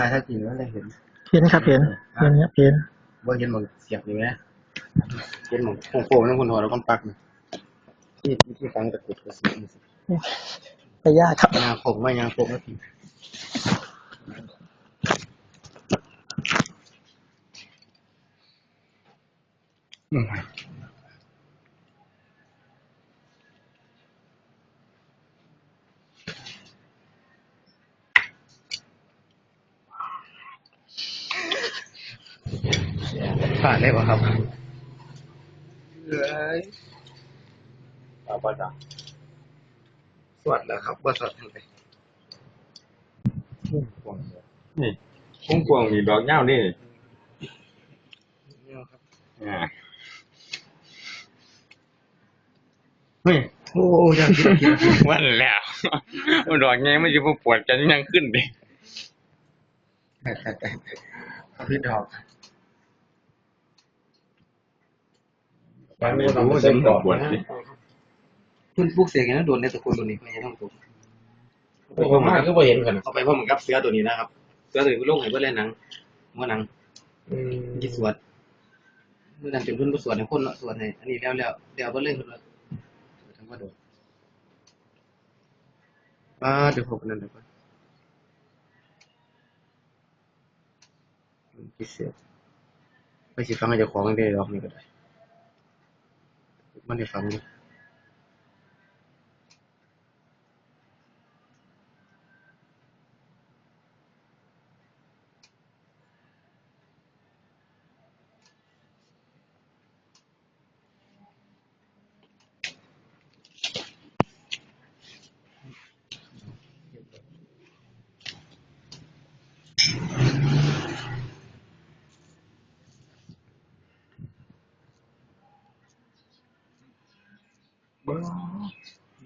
ถ่ายถ้าจริงแล้วเลยเห็นเห็นครับเห็นเห็นครับเห็นว่าเห็นหมองเสียบอยู่ไหมเห็นหมองโค้งๆนั่นคนหัวแล้วก็ปักนี่ที่ที่ฟังตะกรุดกระสีนี่สิไปยากครับยางผมว่ายางผมแล้วพี่อืม ผ่านได้ป่ะครับเอ้ยเอาป่ะจ๊ะสวัสดีแล้วครับบ่สวัสดีไปนี่พุ่งพวงมีดอกเงานี่เนี่ยครับอ่าเฮ้ยโอ้ยังคิดคิดวันแล้วมันดอกไงมันจะมาปวดกันยังขึ้นดิแต่แต่แต่เอาพี่ดอก วันนี้ต้องเต็มปวดดิคุณปลูกเสกนะโดนในตระกูลตัวนี้ไม่ใช่ต้องตัวผมมาก็บ่เห็นกันเอาไปพร้อมกับเสือตัวนี้นะครับ เสือตัวนี้เป็นโรคไหนเพื่อเล่นหนังเมื่อหนังยิสวดเมื่อนั้นเป็นเพื่อนผู้สวดในคนเนาะสวดในอันนี้แล้วแล้วเดี๋ยวเพื่อเล่นเพื่อนทั้งว่าโดนอ่าเดี๋ยวพบกันนั่นเดี๋ยวก่อนพิเศษไปสิฟังให้เจ้าของได้ดอกนี่ก็ได้ มันไ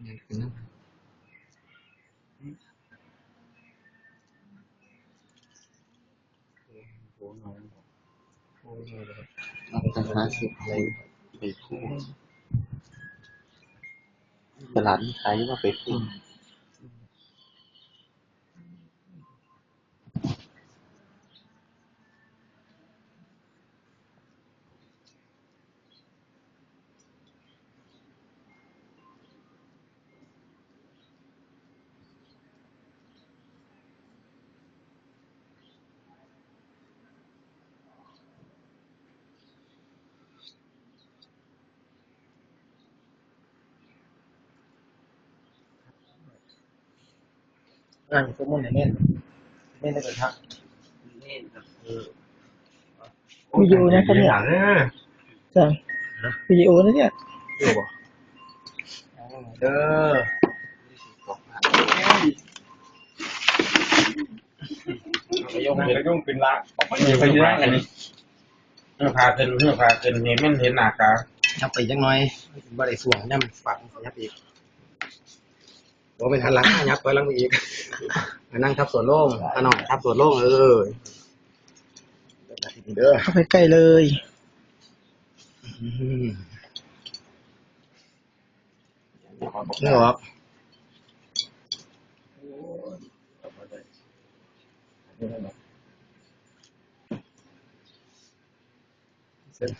เนี่ยคือนั่นโอ้โหโอ้โหเอาไปหาสิบไรไปคู่ตลาดที่ใช้ว่าไปคู่ งานสมมุติเนี่ยเน่นเน่นในกระทะเน่นครับเออวิดีโอนะครับเนี่ยจ้ะวิดีโอนะเนี่ยดูบ่เด้อไปยงเป็นยงเป็นละไปยงอันนี้เนื้อพาเกินเนื้อพาเกินนี่มันเห็นหน้ากายับไปจังหน่อยบ่ได้สวงย่ำฝังยับอีก บ่เป็นหันหลังยับไปหลังไปอีกนั่งทับส่วนโล่งอะน้องทับส่วนโล่งเออเด้อเข้าไปใกล้เลยอืมนี่หรอเสร็จ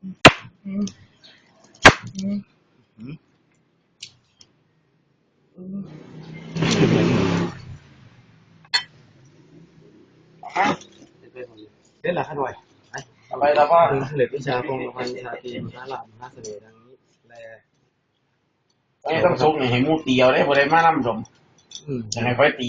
เล่นละขั้นวไปไปแล้วก็ถึงเสด็จวิชาพงศ์พันธ์ชาตรีมหาลามหาเสน่ห์ดังนี้แลต้องซุกนี่ให้มูเตียวได้บ่ได้มาน้ำสมอืมจะให้ค่อยตี